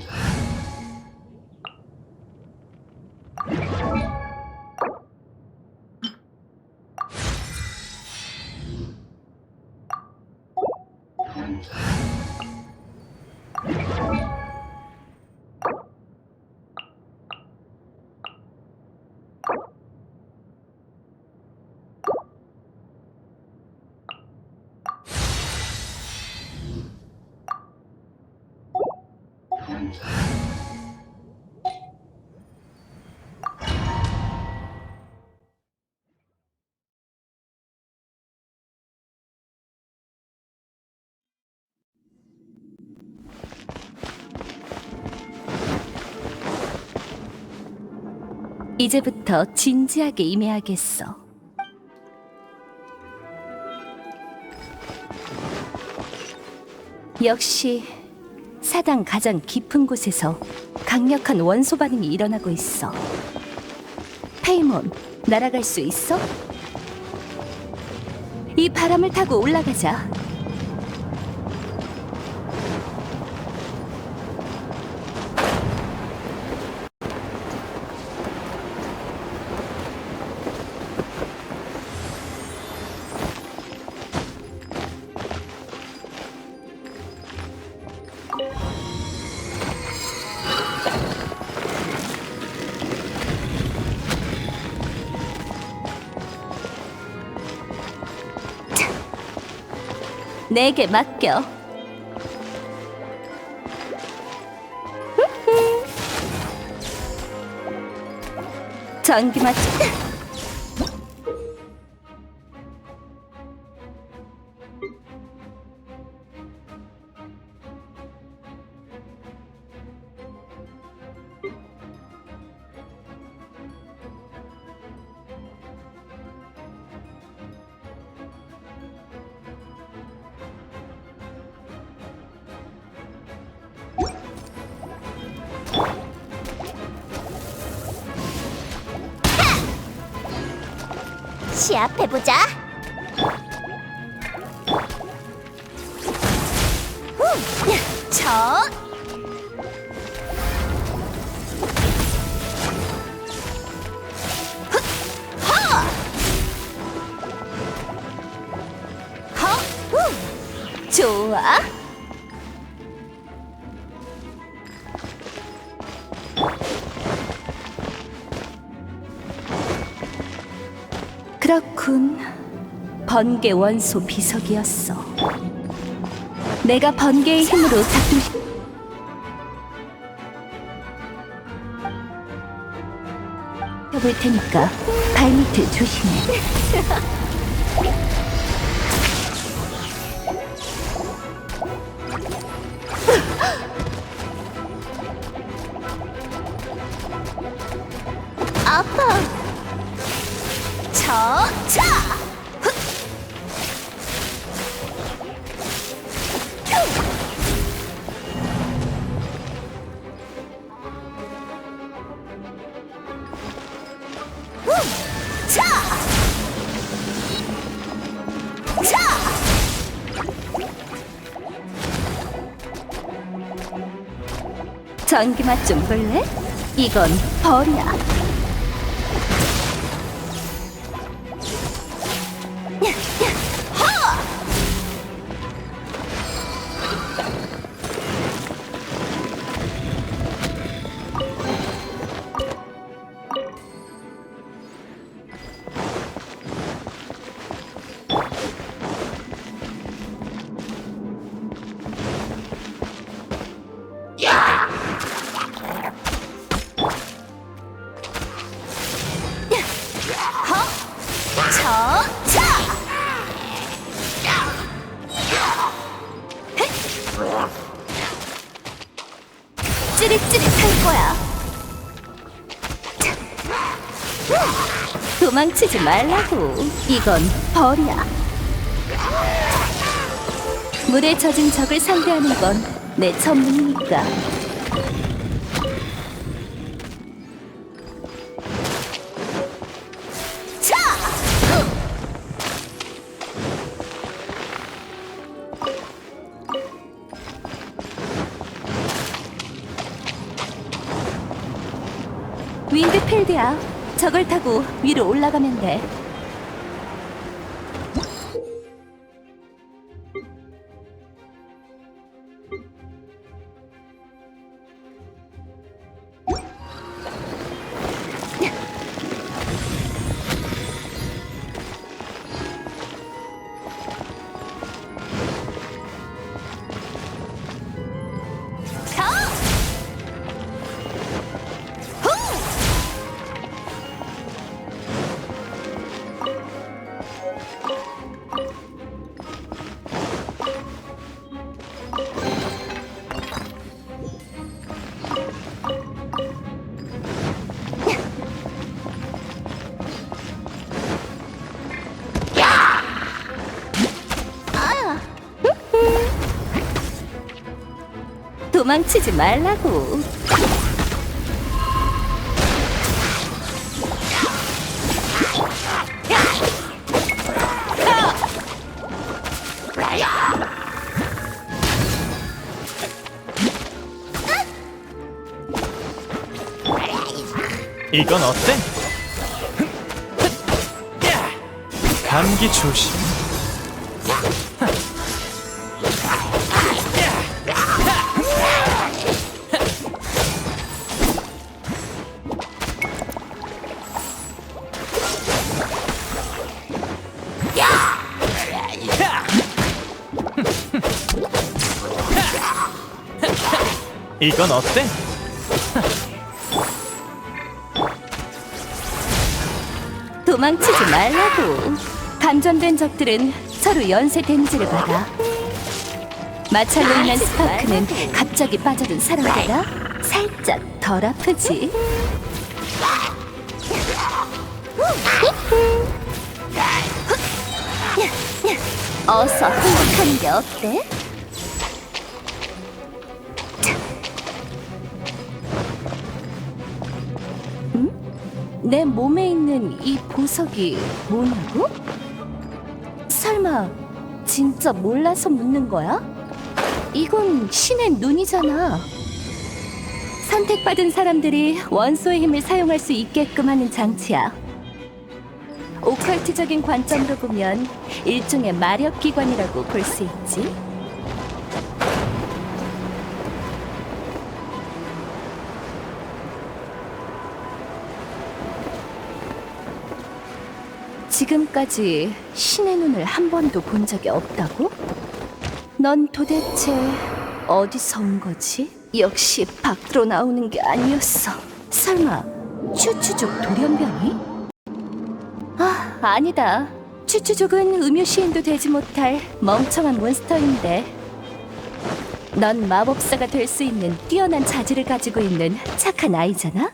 confused. 이제부터 진지하게 임해야겠어. 역시 사당 가장 깊은 곳에서 강력한 원소 반응이 일어나고 있어. 페이몬, 날아갈 수 있어? 이 바람을 타고 올라가자. 내게 맡겨. 전기 맞. 시합해보자. 후, 저. 후. 좋아. 그렇군. 번개 원소 비석이었어. 내가 번개의 힘으로 작동. 해볼 테니까 발밑을 조심해. 전기 맛 좀 볼래? 이건 벌이야. 찌릿찌릿할 거야. 도망치지 말라고. 이건 벌이야. 물에 젖은 적을 상대하는 건 내 전문이니까. 윈드필드야. 저걸 타고 위로 올라가면 돼. 도망치지 말라고. 이건 어때? 감기 조심. 이건 어때? 도망치지 말라고. 감전된 적들은 서로 연쇄 데미지를 받아. 마찰로 인한 스파크는 갑자기 빠져든 사람보다 살짝 덜 아프지. 어서 행복하는 게 어때? 내 몸에 있는 이 보석이 뭐냐고? 설마 진짜 몰라서 묻는 거야? 이건 신의 눈이잖아. 선택받은 사람들이 원소의 힘을 사용할 수 있게끔 하는 장치야. 오컬트적인 관점으로 보면 일종의 마력 기관이라고 볼 수 있지. 지금까지 신의 눈을 한 번도 본 적이 없다고? 넌 도대체 어디서 온 거지? 역시 밖으로 나오는 게 아니었어. 설마 추추족 돌연변이? 아, 아니다. 추추족은 음유 시인도 되지 못할 멍청한 몬스터인데. 넌 마법사가 될 수 있는 뛰어난 자질을 가지고 있는 착한 아이잖아?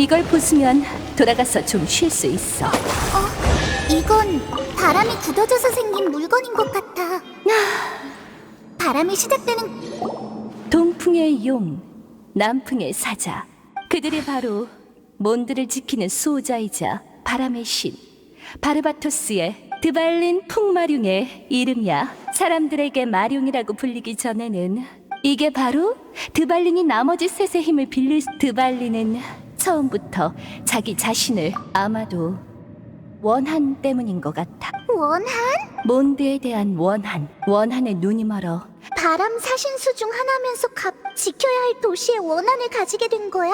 이걸 부수면 돌아가서 좀 쉴 수 있어. 이건 바람이 굳어져서 생긴 물건인 것 같아. 바람이 시작되는 동풍의 용, 남풍의 사자. 그들이 바로 몬드를 지키는 수호자이자 바람의 신, 바르바토스의 드발린 풍마룡의 이름이야. 사람들에게 마룡이라고 불리기 전에는 이게 바로 드발린이 나머지 셋의 힘을 빌릴 수- 드발린은 처음부터 자기 자신을 아마도 원한 때문인 것 같아. 원한? 몬드에 대한 원한, 원한의 눈이 멀어 바람 사신수 중 하나면서 갑 지켜야 할 도시의 원한을 가지게 된 거야?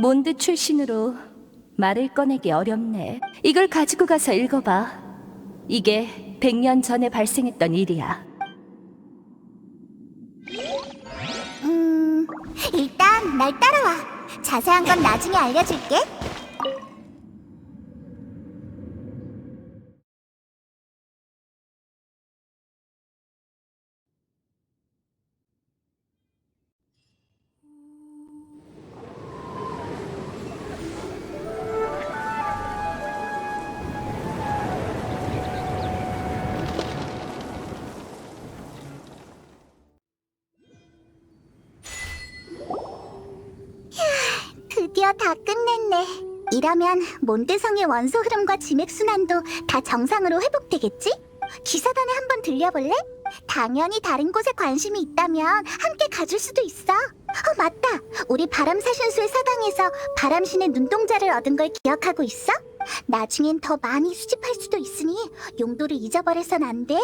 몬드 출신으로 말을 꺼내기 어렵네. 이걸 가지고 가서 읽어봐. 이게 100년 전에 발생했던 일이야. 날 따라와. 자세한 건 나중에 알려줄게. 다 끝냈네. 이러면 몬드성의 원소 흐름과 지맥 순환도 다 정상으로 회복되겠지? 기사단에 한번 들려볼래? 당연히 다른 곳에 관심이 있다면 함께 가줄 수도 있어. 어, 맞다. 우리 바람사신수의 사당에서 바람신의 눈동자를 얻은 걸 기억하고 있어? 나중엔 더 많이 수집할 수도 있으니 용도를 잊어버려선 안 돼.